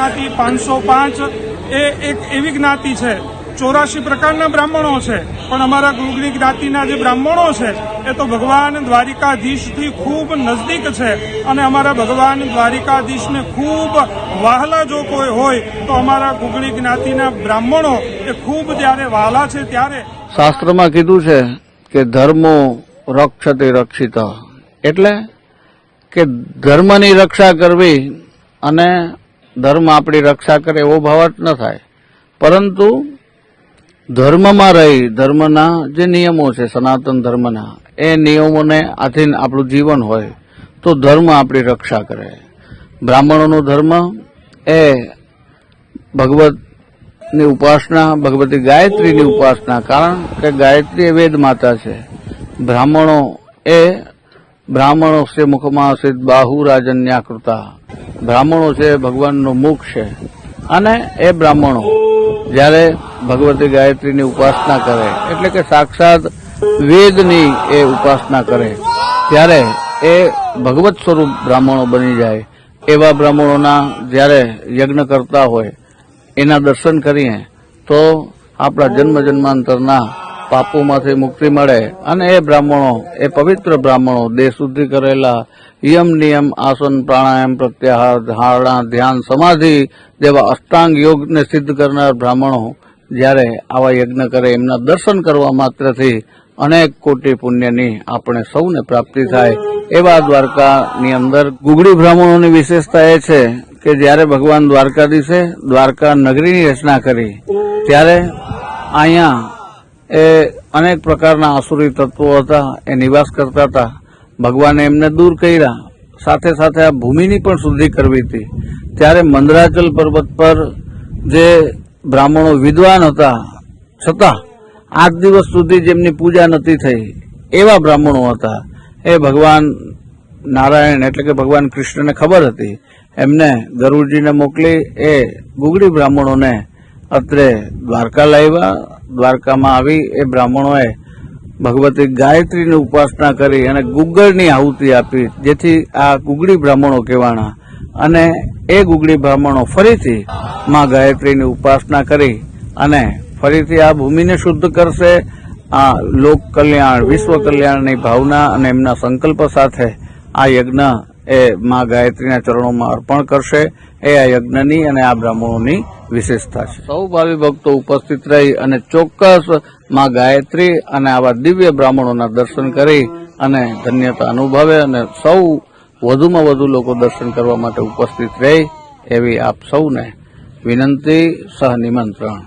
જ્ઞાતિ પાંચસો પાંચ એ એક એવી જ્ઞાતિ છે. ચોરાશી પ્રકારના બ્રાહ્મણો છે. પણ અમારા ગુગલી જ્ઞાતિના જે બ્રાહ્મણો છે, એ તો ભગવાન દ્વારિકાધીશથી ખૂબ નજદીક છે. અને અમારા ભગવાન દ્વારિકાધીશને ખૂબ વહાલા જો કોઈ હોય, તો અમારા ગુગલી જ્ઞાતિના બ્રાહ્મણો એ ખૂબ જ્યારે વહાલા છે ત્યારે શાસ્ત્રમાં કીધું છે કે ધર્મો રક્ષતે રક્ષિત. એટલે કે ધર્મની રક્ષા કરવી અને ધર્મ આપણી રક્ષા કરે એવો ભાવાર્થ ન થાય. પરંતુ ધર્મમાં રહી ધર્મના જે નિયમો છે, સનાતન ધર્મના, એ નિયમોને આધીન આપણું જીવન હોય, તો ધર્મ આપણી રક્ષા કરે. બ્રાહ્મણોનો ધર્મ એ ભગવતની ઉપાસના, ભગવતી ગાયત્રીની ઉપાસના. કારણ કે ગાયત્રી એ વેદ માતા છે. બ્રાહ્મણો એ બ્રાહ્મણો છે, મુખમાં સિદ્ધ બાહુ રાજન્યાકૃતા. બ્રાહ્મણો છે, ભગવાનનો મુખ છે. અને એ બ્રાહ્મણો જ્યારે ભગવતી ગાયત્રીની ઉપાસના કરે, એટલે કે સાક્ષાત વેદની એ ઉપાસના કરે, ત્યારે એ ભગવત સ્વરૂપ બ્રાહ્મણો બની જાય. એવા બ્રાહ્મણોના જ્યારે યજ્ઞ કરતા હોય, એના દર્શન કરીએ, તો આપણા જન્મ જન્માંતરના પાપોમાંથી મુક્તિ મળે અને એ બ્રાહ્મણો, એ પવિત્ર બ્રાહ્મણો દેહ શુદ્ધિ કરેલા યમ નિયમ આસન પ્રાણાયામ પ્રત્યાહાર, ધારણા, ધ્યાન, સમાધિ જેવા અષ્ટાંગ યોગને સિદ્ધ કરનાર બ્રાહ્મણો જ્યારે આવા યજ્ઞ કરે, એમના દર્શન કરવા માત્રથી અનેક કોટી પુણ્યની આપણે સૌને પ્રાપ્તિ થાય. એવા દ્વારકાની અંદર ગુગળી બ્રાહ્મણોની વિશેષતા એ છે કે જ્યારે ભગવાન દ્વારકાધીશે, દ્વારકા નગરીની રચના કરી, ત્યારે અહીંયા એ અનેક પ્રકારના આસુરી તત્વો હતા, એ નિવાસ કરતા હતા. ભગવાને એમને દૂર કર્યા. સાથે સાથે આ ભૂમિની પણ શુદ્ધિ કરવી હતી. ત્યારે મંદરાચલ પર્વત પર જે બ્રાહ્મણો વિદ્વાન હતા, છતાં આજ દિવસ સુધી જેમની પૂજા નથી થઈ, એવા બ્રાહ્મણો હતા. એ ભગવાન નારાયણ એટલે કે ભગવાન કૃષ્ણને ખબર હતી. એમને ગરુડજીને મોકલી એ ગુગડી બ્રાહ્મણોને અત્રે દ્વારકા લાવ્યા દ્વારકામાં આવી, એ બ્રાહ્મણોએ ભગવતી ગાયત્રીની ઉપાસના કરી અને ગુગળની આહુતિ આપી, જેથી આ ગુગળી બ્રાહ્મણો કહેવાના અને એ ગુગળી બ્રાહ્મણો ફરીથી માં ગાયત્રીની ઉપાસના કરી અને ફરીથી આ ભૂમિને શુદ્ધ કરશે. આ લોક કલ્યાણ, વિશ્વ કલ્યાણની ભાવના અને એમના સંકલ્પ સાથે આ યજ્ઞ એ માં ગાયત્રીના ચરણોમાં અર્પણ કરશે. એ આ યજ્ઞની અને આ બ્રાહ્મણોની વિશેષતા છે. સૌ ભાવિ ભક્તો ઉપસ્થિત રહી અને ચોક્કસમાં ગાયત્રી અને આવા દિવ્ય બ્રાહ્મણોના દર્શન કરી અને ધન્યતા અનુભવે અને સૌ વધુમાં વધુ લોકો દર્શન કરવા માટે ઉપસ્થિત રહે એવી આપ સૌને વિનંતી સહ નિમંત્રણ.